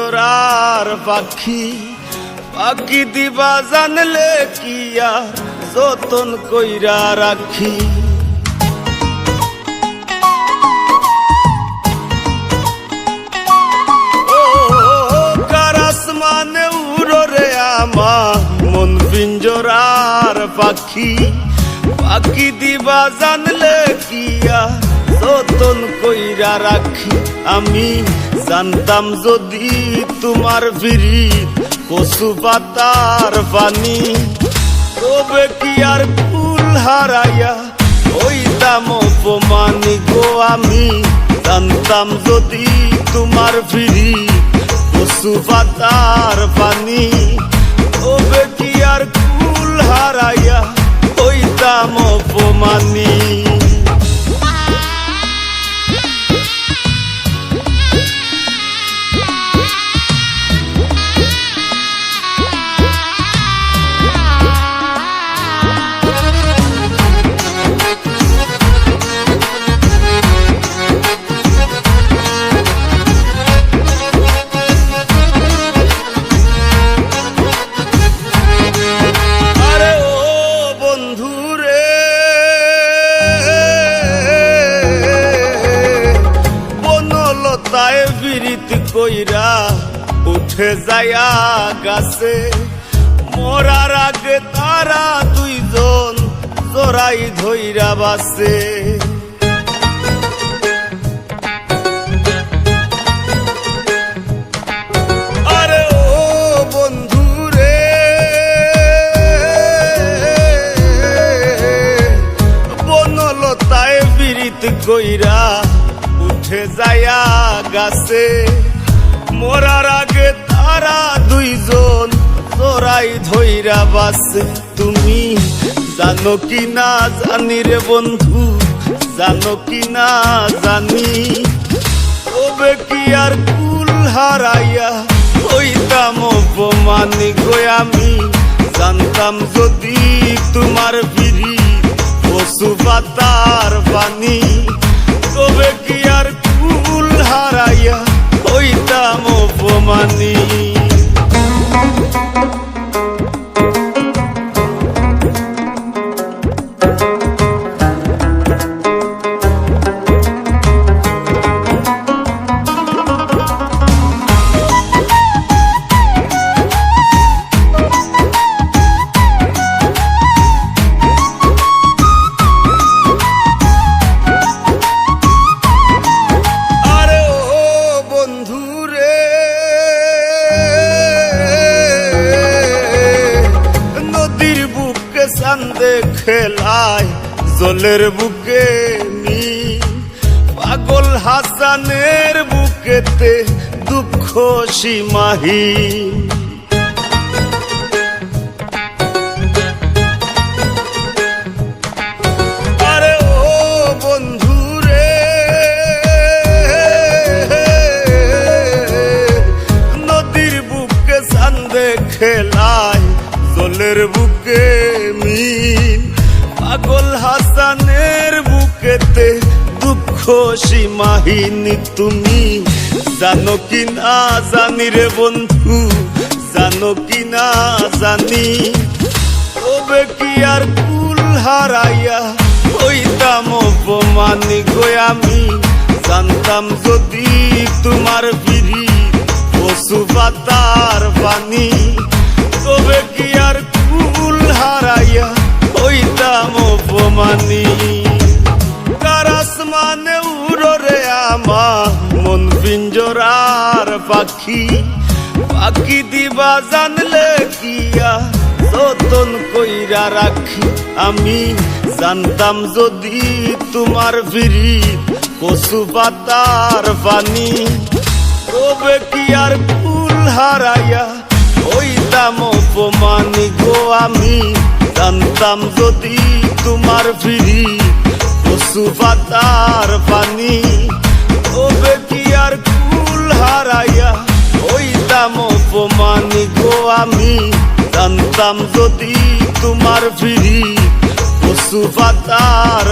পিঞ্জরার পাখি পাখি দিবা জানলে কি আর যতন কইরা রাখি। ও কারাস মানে উড়রে আমার মন পিঞ্জরার পাখি পাখি দিবা জানলে কি আর যতন কইরা রাখি। আমি জানতাম যদি তোমার বিড়ি কচু পাতার পানি। তবে কি আর ফুল হারাইয়া ওইতাম অপমানি গো আমি? জানতাম যদি তোমার ফিরি পশু পাতার পানি। তবে কি আর ফুল হারাইয়া ওইতাম অপমানি বিরিত কইরা উঠে যায়া গাছে। মরার আগে তারা দুইজন জোড়াই ধৈরা বাসে। বিরিত কইরা উঠে যায়া গাছে। মরার আগে তারা দুইজন তোরাই ধইরা বাসে তুমি জানো কি না জানি রে বন্ধু, জানো কি না জানি। তবে কি আর কুল হারাইয়া হইতাম অপমানি গো আমি? জানতাম যদি তোমার বিড়ি পশু পাতার খেলায় জলের বুকে নি পাগল হাসানের বুকেতে দুঃখ চান্দে খেলায় জলের বুকে বুকেতে দুঃখ সীমাহীন তুমি। জানো কি না জানি রে বন্ধু, জানো কি না জানি। তবে কি আর কুল হারাইয়া হইতাম অপমানি গো আমি? জানতাম যদি তোমার বিড়ি পশু পাতার পানি তবে কি আর কুল হারাইয়া হইতাম অপমানি? কারাস মানে উড়রে আমার মন পিঞ্জরার পাখি। পাখি দিবা জানলে কিয়া যতন কইরা রাখি। আমি জানতাম যদি তোমার বিড়ি কচু পাতার পানি। তবে কি আর ফুল হারাইয়া হইতাম অপমানি গো আমি? জানতাম যদি তোমার বিড়ি পাতার পানি। তবে কি আর কুল হারাইয়া হইতাম অপমানি গো আমি। জানতাম যদি তোমার ফিরি পশু পাতার